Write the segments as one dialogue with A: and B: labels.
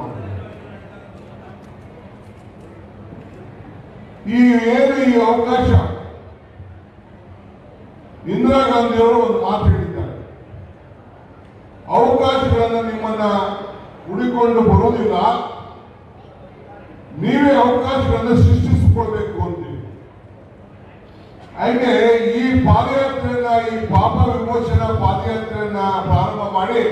A: ಮಾಡ್ತಾರೆ. ಈ ಏನು ಈ ಅವಕಾಶ ಇಂದಿರಾ ಗಾಂಧಿಯವರು ಒಂದು ಮಾತು ಹೇಳಿದ್ದಾರೆ. ಅವಕಾಶಗಳನ್ನು ನಿಮ್ಮನ್ನ ಹುಡಿಕೊಂಡು ಬರೋದಿಲ್ಲ ನೀವೇ ಅವಕಾಶಗಳನ್ನು ಸೃಷ್ಟಿಸಿಕೊಳ್ಬೇಕು ಅಂತೀವಿ ಹಾಗೆ ಈ ಪಾದಯಾತ್ರೆಯನ್ನ ಈ ಪಾಪ ವಿಮೋಚನಾ ಪಾದಯಾತ್ರೆಯನ್ನ ಪ್ರಾರಂಭ ಮಾಡಿ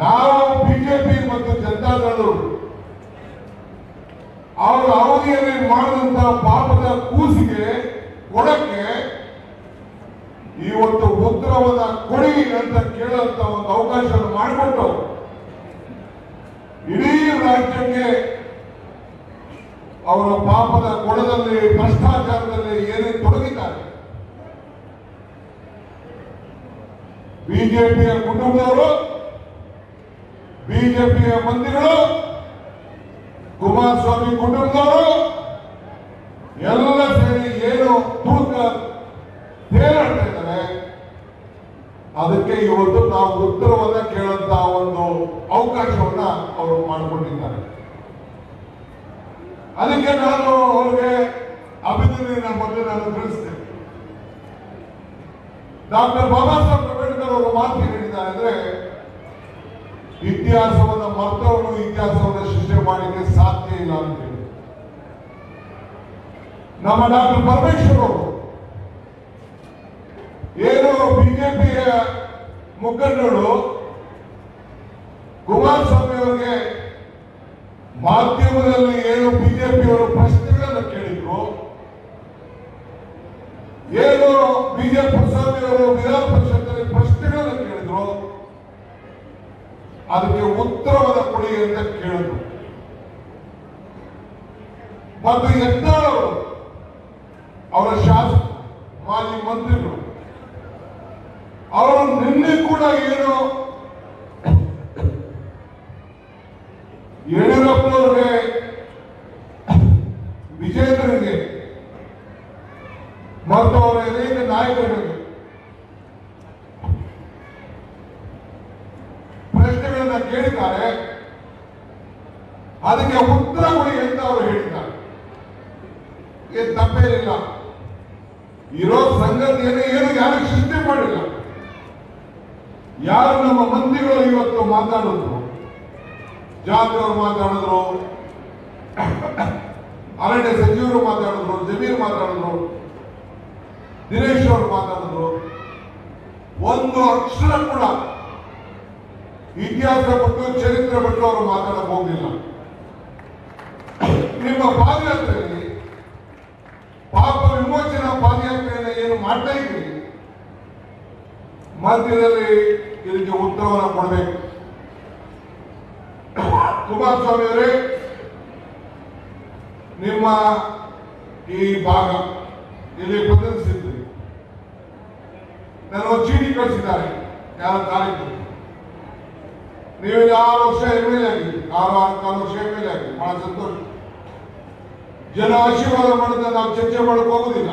A: ನಾವು ಬಿಜೆಪಿ ಮತ್ತು ಜನತಾದಳರು ಅವರ ಅವಧಿಯಲ್ಲಿ ಮಾಡಿದಂತ ಪಾಪದ ಕೂಸಿಗೆ, ಕೊಡಕ್ಕೆ ಇವತ್ತು ಉತ್ತರವನ್ನ ಕೊಡಿ ಅಂತ ಕೇಳುವಂತ ಒಂದು ಅವಕಾಶವನ್ನು ಮಾಡಿಕೊಟ್ಟು ಇಡೀ ರಾಜ್ಯಕ್ಕೆ ಅವರ ಪಾಪದ ಕೊಡದಲ್ಲಿ, ಭ್ರಷ್ಟಾಚಾರದಲ್ಲಿ ಏನೇ ತೊಡಗಿದ್ದಾರೆ. ಬಿಜೆಪಿಯ ಕುಟುಂಬದವರು ಬಿಜೆಪಿಯ ಮಂತ್ರಿಗಳು ಕುಮಾರಸ್ವಾಮಿ ಕುಟುಂಬದವರು ಎಲ್ಲ ಸೇರಿ ಏನು ತೂಕ ತೇಲಾಡ್ತಾ ಇದ್ದಾರೆ, ಅದಕ್ಕೆ ಇವತ್ತು ನಾವು ಉತ್ತರವನ್ನ ಕೇಳಂತ ಒಂದು ಅವಕಾಶವನ್ನ ಅವರು ಮಾಡಿಕೊಂಡಿದ್ದಾರೆ ಅದಕ್ಕೆ ನಾನು ಅವ್ರಿಗೆ ಅಭಿನಂದನೆ ಬಗ್ಗೆ ನಾನು ತಿಳಿಸ್ತೇನೆ. ಡಾಕ್ಟರ್ ಬಾಬಾ ಸಾಹೇಬ್ ಅಂಬೇಡ್ಕರ್ ಅವರು ಮಾತು ಹೇಳಿದ್ದಾರೆ ಅಂದ್ರೆ ಇತಿಹಾಸವನ್ನು ಮರ್ತವರು ಇತಿಹಾಸವನ್ನು ಸೃಷ್ಟಿ ಮಾಡಲಿಕ್ಕೆ ಸಾಧ್ಯ ಇಲ್ಲ ಅಂತ ಹೇಳಿ. ನಮ್ಮ ಡಾಕ್ಟರ್ ಪರಮೇಶ್ವರ್ ಏನು ಬಿಜೆಪಿಯ ಮುಖಂಡರು ಕುಮಾರಸ್ವಾಮಿ ಅವರಿಗೆ ಮಾಧ್ಯಮದಲ್ಲಿ ಏನು ಬಿಜೆಪಿಯವರು ಪ್ರಶ್ನೆಗಳನ್ನು ಕೇಳಿದ್ರು. ಏನು ಬಿಜೆಪಿ ಸ್ವಾಮಿಯವರು ವಿಧಾನ ಪರಿಷತ್ತಲ್ಲಿ ಪ್ರಶ್ನೆಗಳನ್ನು ಕೇಳಿದ್ರು ಅದಕ್ಕೆ ಉತ್ತರವಾದ ಕೊಡಿ ಅಂತ ಕೇಳಿದ್ರು. ಮತ್ತು ಯತ್ನಾಳ್ ಅವರು ಅವರ ಶಾಸಕ ಮಾಜಿ ಮಂತ್ರಿಗಳು. ಅವರು ನಿನ್ನೆ ಕೂಡ ಏನು ಯಡಿಯೂರಪ್ಪನವ್ರಿಗೆ ವಿಜೇಂದ್ರನಿಗೆ ಮತ್ತು ಅವರ ಅನೇಕ ನಾಯಕರಿಗೆ ಪ್ರಶ್ನೆಗಳನ್ನ ಕೇಳಿದ್ದಾರೆ ಅದಕ್ಕೆ ಉತ್ತರ ಕೊಡಿ ಅಂತ ಅವರು ಹೇಳಿದ್ದಾರೆ ಇದು ಇಲ್ಲ ಇರೋ ಸಂಗತಿಯನ್ನು ಏನು ಯಾರು ಸೃಷ್ಟಿ ಮಾಡಿಲ್ಲ. ಯಾರು ನಮ್ಮ ಮಂದಿಗಳು ಇವತ್ತು ಮಾತಾಡಿದ್ರು? ಜಾತಿಯವರು ಮಾತಾಡಿದ್ರು. ಅರಣ್ಯ ಸಚಿವರು ಮಾತಾಡಿದ್ರು, ಜಮೀರ್ ಮಾತಾಡಿದ್ರು, ದಿನೇಶ್ ಅವರು ಮಾತಾಡಿದ್ರು. ಒಂದು ಅಕ್ಷರ ಕೂಡ ಇತಿಹಾಸ ಬಿಟ್ಟು ಚರಿತ್ರೆ ಬಿಟ್ಟು ಅವರು ಮಾತಾಡಕ್ ಹೋಗಿಲ್ಲ ನಿಮ್ಮ ಪಾದಯಾತ್ರೆಯಲ್ಲಿ ಪಾಪ ವಿಮೋಚನಾ ಪಾದಯಾತ್ರೆಯನ್ನು ಏನು ಮಾಡ್ತಾ ಇದ್ರಿ ಮಧ್ಯದಲ್ಲಿ ಇದಕ್ಕೆ ಉತ್ತರವನ್ನು ಕೊಡಬೇಕು. ಕುಮಾರಸ್ವಾಮಿ ಅವರೇ ನಿಮ್ಮ ಈ ಭಾಗ ಇಲ್ಲಿ ಪ್ರತಿನಿಧಿಸಿದ್ರಿ ನನ್ನ ಚೀಟಿ ಕಳಿಸಿದ್ದಾರೆ ಯಾರ ತಾರೀಕು ನೀವು ಆರು ವರ್ಷ ಎಂ ಎಲ್ ಎ ಆಗಿದ್ರಿ ಆರು ಆರು ವರ್ಷ ಎಂ ಎಲ್ ಎ ಆಗಿದ್ರಿ ಬಹಳ ಸಂತೋಷ. ಜನ ಆಶೀರ್ವಾದ ಮಾಡಿದ್ರೆ ನಾವು ಚರ್ಚೆ ಮಾಡಕ್ ಹೋಗುದಿಲ್ಲ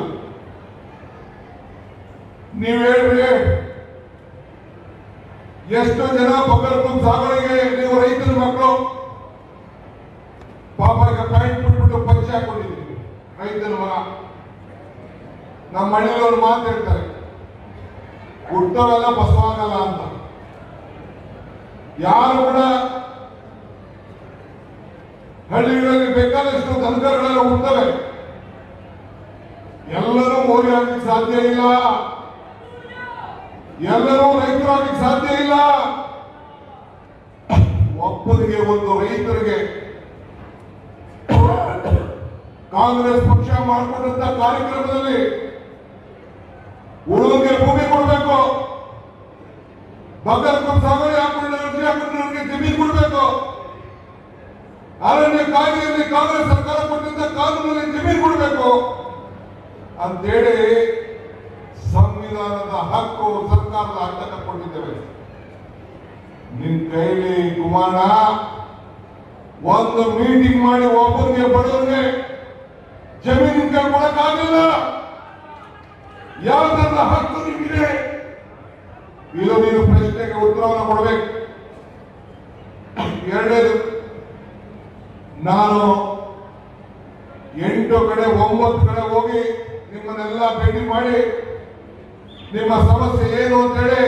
A: ನೀವು ಹೇಳ್ರಿ ಎಷ್ಟು ಜನ ಪಕ್ಕದ ಸಾಗಣೆಗೆ ನೀವು ರೈತರ ಮಕ್ಕಳು ಪಾಪ ಈಗ ಪಾಯಿಂಟ್ ಬಿಟ್ಬಿಟ್ಟು ಪಕ್ಷ ಹಾಕೊಂಡಿದ್ದೀವಿ ರೈತನ ಮಗ. ನಮ್ಮ ಮನೆಯವರು ಮಾತು ಹೇಳ್ತಾರೆ. ಹುಟ್ಟವೆಲ್ಲ ಬಸವಾಗಲ್ಲ ಅಂತ. ಯಾರು ಕೂಡ ಹಳ್ಳಿಗಳಲ್ಲಿ ಬೇಕಾದಷ್ಟು ತಂತ್ರಗಳೆಲ್ಲ ಹುಟ್ಟವೆ. ಎಲ್ಲರೂ ಮೋರಿ ಹಾಕಲಿಕ್ಕೆ ಸಾಧ್ಯ ಇಲ್ಲ. ಎಲ್ಲರೂ ರೈತರಾಗಿ ಸಾಧ್ಯ ಇಲ್ಲ. ಒಬ್ಬರಿಗೆ ಒಂದು ರೈತರಿಗೆ ಕಾಂಗ್ರೆಸ್ ಪಕ್ಷ ಮಾಡಿಕೊಂಡಂತ ಕಾರ್ಯಕ್ರಮದಲ್ಲಿ ಉಳಿದಂಗೆ ಭೂಮಿ ಕೊಡಬೇಕು. ಬಗರ್ಕು ಸಾಗರ ಹಾಕೊಂಡವರಿಗೆ ಜಮೀನು ಕೊಡಬೇಕು. ಅರಣ್ಯ ಕಾಯ್ದೆಯಲ್ಲಿ ಕಾಂಗ್ರೆಸ್ ಸರ್ಕಾರ ಕೊಟ್ಟಿದ್ದ ಕಾನೂನಲ್ಲಿ ಜಮೀನು ಕೊಡಬೇಕು. ಅಂತೇಳಿ ಸಂವಿಧಾನದ ಹಕ್ಕು ಸರ್ಕಾರದ ಹಕ್ಕನ್ನು ಕೊಟ್ಟಿದ್ದೇವೆ. ನಿನ್ ಕೈಲಿ ಕುಮಾರ, ಒಂದು ಮೀಟಿಂಗ್ ಮಾಡಿ ಒಬ್ಬರಿಗೆ ಬಡವರಿಗೆ ಜಮೀನು ಕೈಗೊಳ್ಳಕ್ಕಾಗಿಲ್ಲ ಯಾವ್ದನ್ನ ಹಕ್ಕು ನಿಮಗೆ ಇದು ನೀನು ಪ್ರಶ್ನೆಗೆ ಉತ್ತರವನ್ನು ಕೊಡಬೇಕು. ಎರಡನೇದು, ನಾನು ಎಂಟು ಕಡೆ ಒಂಬತ್ತು ಕಡೆ ಹೋಗಿ ನಿಮ್ಮನ್ನೆಲ್ಲ ಭೇಟಿ ಮಾಡಿ ನಿಮ್ಮ ಸಮಸ್ಯೆ ಏನು ಅಂತ ಹೇಳಿ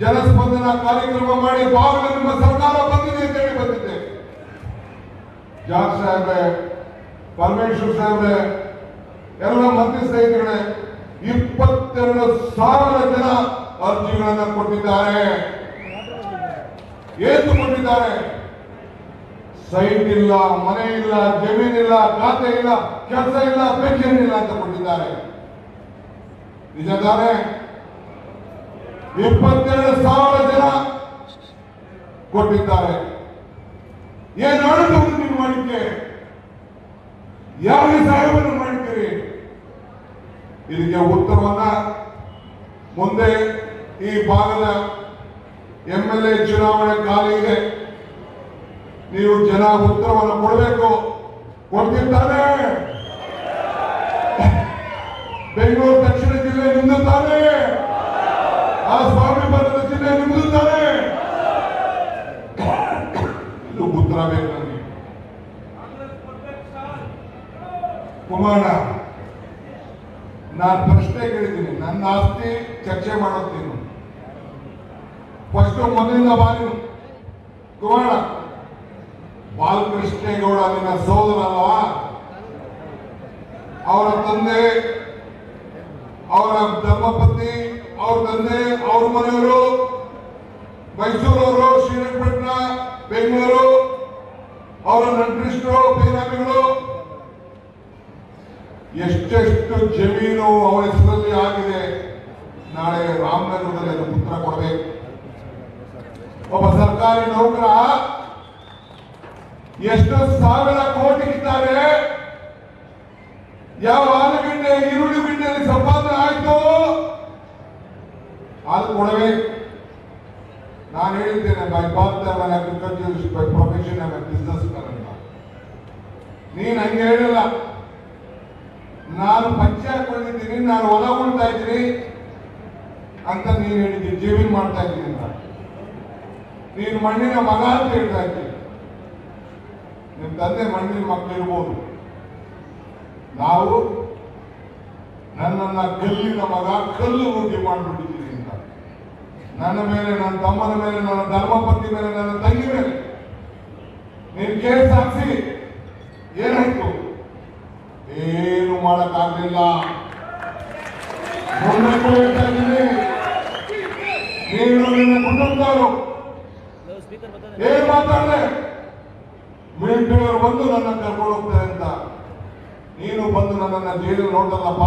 A: ಜನಸ್ಪಂದನ ಕಾರ್ಯಕ್ರಮ ಮಾಡಿ ಬಾಗಿಲು ನಿಮ್ಮ ಸರ್ಕಾರ ಬಂದಿದೆ ಅಂತೇಳಿ ಬಂದಿದ್ದೆ. ಜಾರ್ಜ್ ಸಾಹೇಬ್ರೆ, ಪರಮೇಶ್ವರ್ ಸಾಹೇಬ್ರೆ, ಎಲ್ಲ ಮಂತ್ರಿ ಸ್ನೇಹಿತರೇ ಇಪ್ಪತ್ತೆರಡು ಸಾವಿರ ಜನ ಅರ್ಜಿಗಳನ್ನ ಕೊಟ್ಟಿದ್ದಾರೆ. ಏನು ಕೊಟ್ಟಿದ್ದಾರೆ? ಸೈಟ್ ಇಲ್ಲ, ಮನೆ ಇಲ್ಲ, ಜಮೀನಿಲ್ಲ, ಖಾತೆ ಇಲ್ಲ, ಕೆಲಸ ಇಲ್ಲ, ಪೆನ್ಷನ್ ಇಲ್ಲ ಅಂತ ಕೊಟ್ಟಿದ್ದಾರೆ. ನಿಜ ತಾನೇ ಇಪ್ಪತ್ತೆರಡು ಸಾವಿರ ಜನ ಕೊಟ್ಟಿದ್ದಾರೆ. ಏನು ಆಡಬಹುದು ನೀವು ಮಾಡಿದ್ದೆ ಯಾವ ಸಹಾಯವನ್ನು ಮಾಡಿದ್ದೀರಿ? ಇದಕ್ಕೆ ಉತ್ತರವನ್ನ ಮುಂದೆ ಈ ಭಾಗದ ಎಂ ಎಲ್ ಎ ಚುನಾವಣೆ ಖಾಲಿ ಇದೆ ನೀವು ಜನ ಉತ್ತರವನ್ನು ಕೊಡಬೇಕು. ಕೊಡ್ತಿದ್ದಾನೆ. ಬೆಂಗಳೂರು ದಕ್ಷಿಣ ಜಿಲ್ಲೆ ನಿಮ್ದು ಆ ಸ್ವಾಮಿ ಬರದ ಜಿಲ್ಲೆ ನಿಮ್ದು ತಾನೇ ಇನ್ನು ಉತ್ತರ ಬೇಕು ನನಗೆ ಕುಮಾರ, ನಾನು ಪ್ರಶ್ನೆ ಕೇಳಿದ್ದೀನಿ. ನನ್ನ ಆಸ್ತಿ ಚರ್ಚೆ ಮಾಡೋದು ಫಸ್ಟ್ ಮೊದಲಿಂದ ಬಾರಿ ಕುಮಾರ ಬಾಲಕೃಷ್ಣೇಗೌಡ ನಿನ್ನ ಸೋದರ ಅಲ್ಲವಾ ಅವರ ತಂದೆ ಅವರ ಧರ್ಮಪತ್ನಿ ಅವ್ರ ತಂದೆ, ಅವ್ರ ಮನೆಯವರು, ಮೈಸೂರವರು, ಶ್ರೀರಂಗಪಟ್ಟಣ, ಬೆಂಗಳೂರು, ಅವರ ನಂಟ್ರಿಸ್ಟರು, ಬೇನಾಮಿಗಳು. ಎಷ್ಟೆಷ್ಟು ಜಮೀನು ಅವರ ಹೆಸರಲ್ಲಿ ಆಗಿದೆ. ನಾಳೆ ರಾಮನಗರದಲ್ಲಿ ಅದು ಉತ್ತರ ಕೊಡಬೇಕು. ಒಬ್ಬ ಸರ್ಕಾರಿ ನೌಕರ ಎಷ್ಟು ಸಾವಿರ ಕೋಟಿ ಇದ್ದಾರೆ ಯಾವ ಆಲೂಗಡ್ಡೆ, ಈರುಳ್ಳಿ ಗಿಡ್ಡೆಯಲ್ಲಿ ಸಂಪಾದನೆ ಆಯ್ತು. ಅದು ಕೊಡವೆ ನಾನು ಹೇಳಿದ್ದೇನೆ by birth agriculture by profession business ಅಂತ ನೀನ್ ಹಂಗೆ ಹೇಳಿಲ್ಲ. ನಾನು ಪಂಚೆ ಹಾಕೊಂಡಿದ್ದೀನಿ, ನಾನು ಹೊಲ ಉಳ್ತಾ ಇದ್ದೀನಿ ಅಂತ ನೀನು ಹೇಳಿದ್ದೀನಿ ಜೀವನ ಮಾಡ್ತಾ ಇದ್ದೀನಿ ಅಂತ. ನೀನು ಮಣ್ಣಿನ ಮಗ ಅಂತ ಹೇಳ್ತಾ ಇದ್ದೀನಿ. ನಿಮ್ ತಂದೆ ಮಣ್ಣಿನ ಮಕ್ಕಳು ಇರ್ಬೋದು. ನಾವು ನನ್ನನ್ನ ಕಲ್ಲಿನ ಮಗ ಕಲ್ಲು ರೂಢಿ ಮಾಡಿಬಿಟ್ಟಿದ್ದೀನಿ ಅಂತ. ನನ್ನ ಮೇಲೆ, ನನ್ನ ತಮ್ಮನ ಮೇಲೆ, ನನ್ನ ಧರ್ಮಪತಿ ಮೇಲೆ, ನನ್ನ ತಂಗಿ ಮೇಲೆ. ನೀನು ಕೇಸ್ ಹಾಕ್ಸಿ, ಏನಾಯ್ತು? ಏನು ಮಾಡಕ್ಕಾಗಲಿಲ್ಲ. ನೀನು ನಿನ್ನ ಕುಟುಂಬದವರು. ಏನ್ ಮಾತಾಡಲೆ ಮಿಲಿಟರಿಯವರು ಬಂದು ನನ್ನ ಕರ್ಕೊಂಡು ಹೋಗ್ತಾರೆ ಅಂತ. ನೀನು ಬಂದು ನನ್ನನ್ನು ಜೈಲು ನೋಡಲ್ಲಪ್ಪ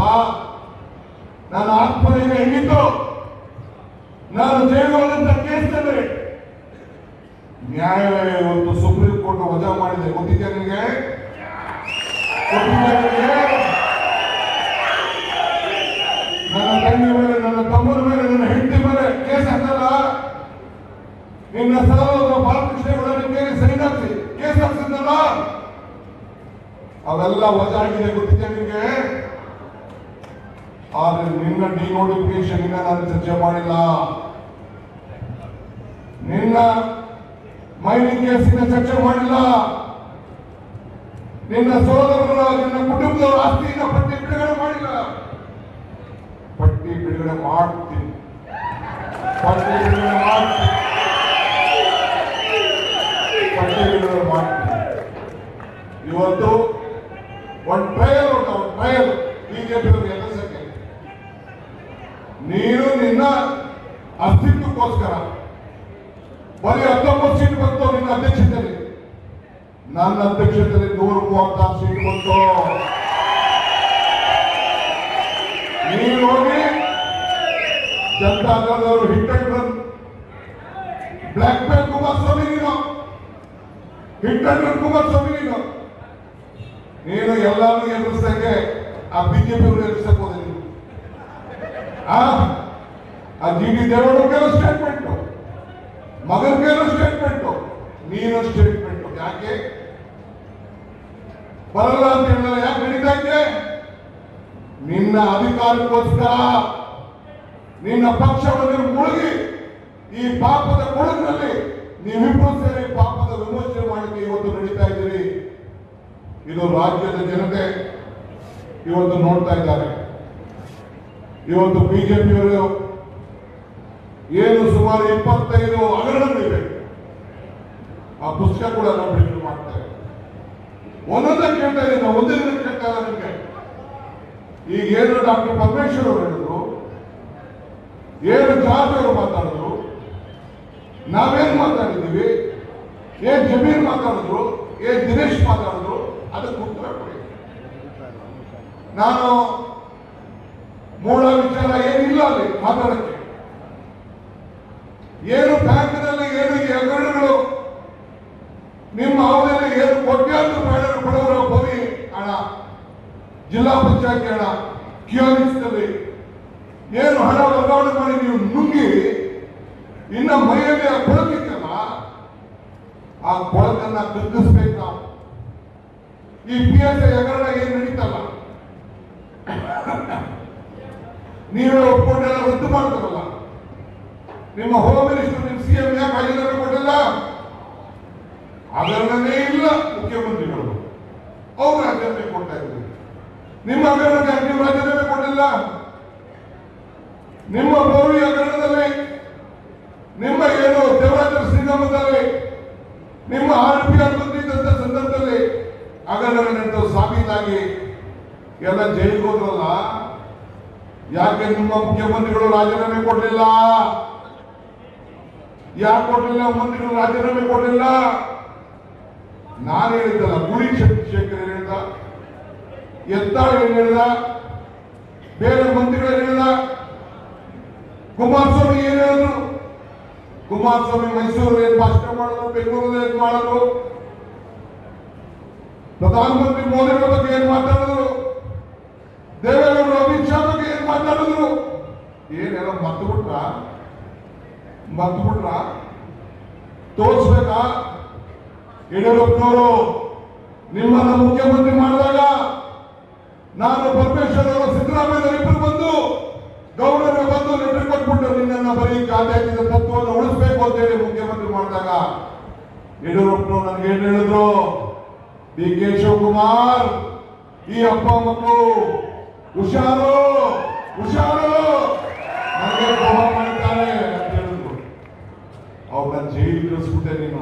A: ನನ್ನ ಆತ್ಮನಿಗೆ ಹೆಂಗಿತ್ತು ನಾನು ಜೈಲುಗಳಂತ ಕೇಳ್ತೇನೆ ನ್ಯಾಯಾಲಯ ಇವತ್ತು ಸುಪ್ರೀಂ ಕೋರ್ಟ್ ವಜಾ ಮಾಡಿದೆ. ಗೊತ್ತಿದ್ಯಾ ನಿನಗೆ ಗೊತ್ತಿದ್ಯಾ ನಿನಗೆ? ನನ್ನ ತಂಗಿ ಮೇಲೆ ನನ್ನ ತಮ್ಮನ ಮೇಲೆ ನನ್ನ ಹೆಂಡತಿ ಮೇಲೆ ಕೇಸ್ ಹಾಕಲ್ಲ ನಿನ್ನ ಸಹೋದರ ಬಾಲಕೃಷ್ಣೇಗೌಡ ನಿಮಗೆ ಸೈನ್ ಹಾಕ್ಸಿ ಕೇಸ್ ಹಾಕ್ಸಿದ್ನಲ್ಲ ಅವೆಲ್ಲ ವಜಾ ಗೊತ್ತಿದೆ ನಿಮಗೆ? ಆದ್ರೆ ನಿನ್ನ ಡಿನೋಟಿಫಿಕೇಶನ್ ನಾನು ಚರ್ಚೆ ಮಾಡಿಲ್ಲ. ನಿನ್ನ ಮೈನಿಂಗ್ ಕೇಸಿನ ಚರ್ಚೆ ಮಾಡಿಲ್ಲ. ನಿನ್ನ ಸೋದರರ ನಿನ್ನ ಕುಟುಂಬದವರ ಆಸ್ತಿಯಿಂದ ಪಟ್ಟಿ ಬಿಡುಗಡೆ ಮಾಡಿಲ್ಲ. ಪಟ್ಟಿ ಬಿಡುಗಡೆ ಮಾಡ್ತೀನಿ. ಪಟ್ಟಿ ಬಿಡುಗಡೆ ಮಾಡ್ತೀನಿ. ಪಟ್ಟಿ ಬಿಡುಗಡೆ ಮಾಡ್ತೀನಿ. ಇವತ್ತು ಒಂದು ಟ್ರಯಲ್ ಉಂಟು ಟ್ರಯಲ್ ಬಿಜೆಪಿ ಕೆಲಸಕ್ಕೆ ನೀನು ನಿನ್ನ ಅಸ್ತಿತ್ವಕ್ಕೋಸ್ಕರ ಬರೀ ಹತ್ತೊಂಬತ್ತು ಸೀಟ್ ಬಂತು ನಿನ್ನ ಅಧ್ಯಕ್ಷತೆಯಲ್ಲಿ ನನ್ನ ಅಧ್ಯಕ್ಷತೆಯಲ್ಲಿ ನೂರ ಮೂವತ್ತಾರು ಸೀಟ್ ಬಂತು ನೀನು ಹೋಗಿ Janata ದಳದವರು hit and block blackmail Kumaraswamy ನೀನು ಹಿಟ್ ಅಂಡ್ ರನ್ ಕುಮಾರಸ್ವಾಮಿ ನೀನು ನೀನು ಎಲ್ಲಾನು ಎದುರಿಸಕ್ಕೆ ಆ ಬಿಜೆಪಿ ಎದುರಿಸಬಹುದು ಆ? ಜಿ ಡಿ ಸ್ಟೇಟ್ಮೆಂಟ್ ಸ್ಟೇಟ್ಮೆಂಟ್ ಕೆಲವು ಸ್ಟೇಟ್ಮೆಂಟ್ ನೀನು ಸ್ಟೇಟ್ಮೆಂಟ್ ಯಾಕೆ? ಬರಲ್ಲ ಅಂತ ಹೇಳಿದ್ರೆ ಯಾಕೆ ನಡೀತಾ ಇದೆ? ನಿನ್ನ ಅಧಿಕಾರಕ್ಕೋಸ್ಕರ ನಿನ್ನ ಪಕ್ಷವನ್ನು ಮುಳುಗಿ ಈ ಪಾಪದ ಕೊಳಗಿನಲ್ಲಿ ನೀವಿಬ್ಬರು ಸೇರಿ ಪಾಪದ ವಿಮೋಚನೆ ಮಾಡಲಿಕ್ಕೆ ಇವತ್ತು ನಡೀತಾ ಇದ್ದೀರಿ ಇದು ರಾಜ್ಯದ ಜನತೆ ಇವತ್ತು ನೋಡ್ತಾ ಇದ್ದಾರೆ. ಇವತ್ತು ಬಿಜೆಪಿಯವರು ಏನು ಸುಮಾರು ಇಪ್ಪತ್ತೈದು ಹಗರಣಗಳಿವೆ. ಆ ಪುಸ್ತಕ ಕೂಡ ನಾವು ಬಿಡುಗಡೆ ಮಾಡ್ತಾರೆ ಒಂದೊಂದೇ ಕೇಳ್ತಾ ಇದ್ದೀನಿ ಒಂದೇ ದಿನ ಕೇಳ್ತಾ ಈಗ ಏನು ಡಾಕ್ಟರ್ ಪರಮೇಶ್ವರ್ ಅವರು ಹೇಳಿದ್ರು, ಏನು ಜಾರ್ಜ್ ಅವರು ಮಾತಾಡಿದ್ರು, ನಾವೇನು ಮಾತಾಡಿದ್ದೀವಿ, ಏನ್ ಜಮೀರ್ ಮಾತಾಡಿದ್ರು, ಏನ್ ದಿನೇಶ್ ಮಾತಾಡಿದ್ರು ಅದಕ್ಕೆ ಉತ್ತರ ಕೊಡಿ ನಾನು ಮೂಲ ವಿಚಾರ ಏನಿಲ್ಲ ಅಲ್ಲಿ ಮಾತಾಡಕ್ಕೆ. ಏನು ಬ್ಯಾಂಕ್ನಲ್ಲಿ ಏನು ಹಗರಣಗಳು ನಿಮ್ಮ ಅವಧಿಯಲ್ಲಿ ಏನು ಕೋಟ್ಯಾಂತರ ರೂಪಾಯಿ ಬಡವರ ಭೂಮಿ ಹಣ ಜಿಲ್ಲಾ ಪಂಚಾಯತಿ ಹಣ ಕಿಯೋನಿಕ್ಸ್ನಲ್ಲಿ ಏನು ಹಣ ವರ್ಗಾವಣೆ ಮಾಡಿ ನೀವು ನುಂಗಿ, ಇನ್ನ ಮೈಯಲ್ಲಿ ಆ ಕೊಳಕಿತ್ತಲ್ಲ ಆ ಕೊಳಕನ್ನ ಕಗ್ಗಿಸ್ಬೇಕು ನಾವು. ಈ ಪಿ ಎಸ್ ಐ ಹಗರಣ ಏನು ನಡೀತಲ್ಲ? ನೀವೇ ಒಪ್ಪಿಕೊಂಡೆಲ್ಲ ರದ್ದು ಮಾಡ್ತಾರಲ್ಲ? ನಿಮ್ಮ ಹೋಮ್ ಮಿನಿಸ್ಟರ್ ನಿಮ್ಮ ಸಿ ಎಂ ಯಾಕೆ ರಾಜೀನಾಮೆ ಕೊಟ್ಟಿಲ್ಲ? ಹಗರಣನೇ ಇಲ್ಲ, ಮುಖ್ಯಮಂತ್ರಿಗಳು. ಅವ್ರು ರಾಜೀನಾಮೆ ಕೊಡ್ತಾ ಇದ್ರು ನಿಮ್ಮ ಹಗರಣಕ್ಕೆ ನೀವು ರಾಜೀನಾಮೆ ಕೊಟ್ಟಿಲ್ಲ. ನಿಮ್ಮ ಬೋರಿ ಹಗರಣದಲ್ಲಿ, ನಿಮ್ಮ ಏನು ದೇವರಾಜ ಸಿಂಗಮದಲ್ಲಿ, ನಿಮ್ಮ ಆರ್ ಪಿ ಹಗರಣಗಳು ಸಾಬೀತಾಗಿ ಎಲ್ಲ ಜೈಲಿಗೆ ಹೋದ್ರಲ್ಲ? ಯಾಕೆ ನಿಮ್ಮ ಮುಖ್ಯಮಂತ್ರಿಗಳು ರಾಜೀನಾಮೆ ಕೊಡಲಿಲ್ಲ? ಯಾಕೆ ಕೊಡಲಿಲ್ಲ? ಮಂತ್ರಿಗಳು ರಾಜೀನಾಮೆ ಕೊಡಲಿಲ್ಲ? ನಾನು ಹೇಳಿದ್ದಲ್ಲ, ಗುಡಿ ಚಂದ್ರಶೇಖರ್ ಹೇಳಿದ ಎತ್ತಾಳ ಹೇಳಿದ ಬೇರೆ ಮಂತ್ರಿಗಳು ಹೇಳಿದ ಕುಮಾರಸ್ವಾಮಿ ಏನ್ ಹೇಳಿದ್ರು? ಕುಮಾರಸ್ವಾಮಿ ಮೈಸೂರಲ್ಲಿ ಭಾಷಣ ಮಾಡಿದ್ರು ಬೆಂಗಳೂರಲ್ಲಿ ಏನ್ ಮಾಡಿದ್ರು ಪ್ರಧಾನಮಂತ್ರಿ ಮೋದಿಗಳ ಬಗ್ಗೆ ಏನ್ ಮಾತಾಡಿದ್ರು? ದೇವೇಗೌಡರು ಅಮಿತ್ ಶಾ ಬಗ್ಗೆ ಏನ್ ಮಾತಾಡಿದ್ರು? ಏನೆಲ್ಲ ಮರ್ತು ಬಿಟ್ರ? ಮರ್ತು ಬಿಟ್ರ? ತೋರಿಸ್ಬೇಕಾ? ಯಡಿಯೂರಪ್ಪನವರು, ನಿಮ್ಮನ್ನ ಮುಖ್ಯಮಂತ್ರಿ ಮಾಡಿದಾಗ ನಾನು ಪರಮೇಶ್ವರ್ ಅವರು ಸಿದ್ದರಾಮಯ್ಯ ಇಬ್ಬರು ಬಂದು ಗೌಡರು ಬಂದು ಲೆಟರ್ ಕೊಟ್ಬಿಟ್ಟು ನಿನ್ನ ಬರೀ ಕಾಂಗ್ರೆಸ್ಸಿನ ತತ್ವವನ್ನು ಉಳಿಸ್ಬೇಕು ಅಂತ ಹೇಳಿ ಮುಖ್ಯಮಂತ್ರಿ ಮಾಡಿದಾಗ ಯಡಿಯೂರಪ್ಪನವರು ನನಗೆ ಏನು ಹೇಳಿದ್ರು? ಡಿ ಕೆ ಶಿವಕುಮಾರ್ ಈ ಅಪ್ಪ ಮಕ್ಕಳು ಹುಷಾರು ಹುಷಾರು ನನಗೆ ದ್ರೋಹ ಮಾಡ್ತಾರೆ ಅಂತ ಹೇಳಿದ್ರು ಅವ್ರನ್ನ ಜೈಲಿಗೆ ಕಳಿಸ್ಬಿಟ್ಟೆ ನೀನು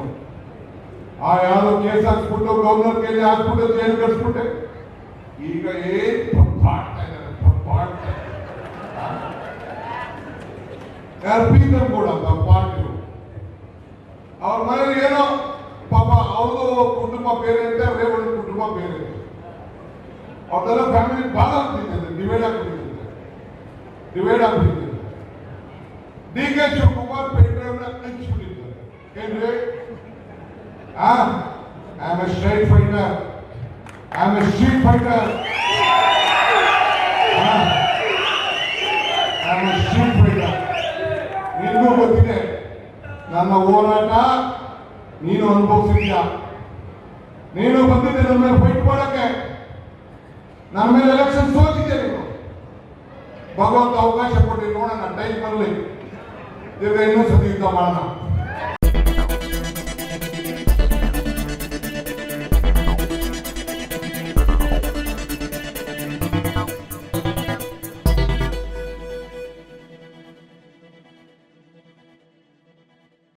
A: ಆ ಯಾವ್ದೋ ಕೇಸ್ ಹಾಕ್ಸ್ಬಿಟ್ಟು ಗವರ್ನರ್ ಕೈಲಿ ಹಾಕ್ಬಿಟ್ಟು ಜೈಲ್ ಕಳಿಸ್ಬಿಟ್ಟೆ ಈಗ ಏನ್ ಪಪ್ಪಾಡ್ತಾ ಇದ್ದಾರೆ ಪಪ್ಪಾಡ್ತಾ ಯಾರು ಪೀತರ್ ಕೂಡ ಪಾರ್ಟಿಗಳು ಅವ್ರ ಮನೇಲಿ ಏನೋ ಪಾಪ ಅವ್ರದ್ದು ಕುಟುಂಬ ಬೇರೆ ಅಂತ ರೇವಣ್ಣ ಕುಟುಂಬ ಬೇರೆ. ಅವ್ರದೆಲ್ಲ ಫ್ಯಾಮಿಲಿ ಭಾಗ ಆಗ್ತಿದ್ದಾರೆ ಡಿವೈಡ್ ಆಗ್ತಿದ್ದಾರೆ ಡಿವೈಡ್ ಆಗ್ತಿದ್ದಾರೆ ಡಿ ಕೆ ಶಿವಕುಮಾರ್ ಪೆಂಡ್ರೈವ್ನ ಹಂಚ್ಬಿಟ್ಟಿದ್ದಾರೆ. ಏನ್ರಿ? ಆ am a straight fighter I am a street fighter am a street fighter ಗೊತ್ತಿದೆ, ನನ್ನ ಹೋರಾಟ ನೀನು ಅನುಭವಿಸಿದ್ಯಾ ನೀನು ಬಂದಿದ್ದೆ ನನ್ನ ಮೇಲೆ ಫೈಟ್ ಮಾಡಕ್ಕೆ. ನನ್ನ ಮೇಲೆ ಎಲೆಕ್ಷನ್ ಸೋತಿದ್ದೆ ನೀನು. ಭಗವಂತ ಅವಕಾಶ ಕೊಡಿ ನೋಡೋಣ ಟೈಮ್ ಬರಲಿ. ಇವಾಗ ಇನ್ನೊಂದ್ಸತಿ ಸತಿ ಯುದ್ಧ ಮಾಡೋಣ.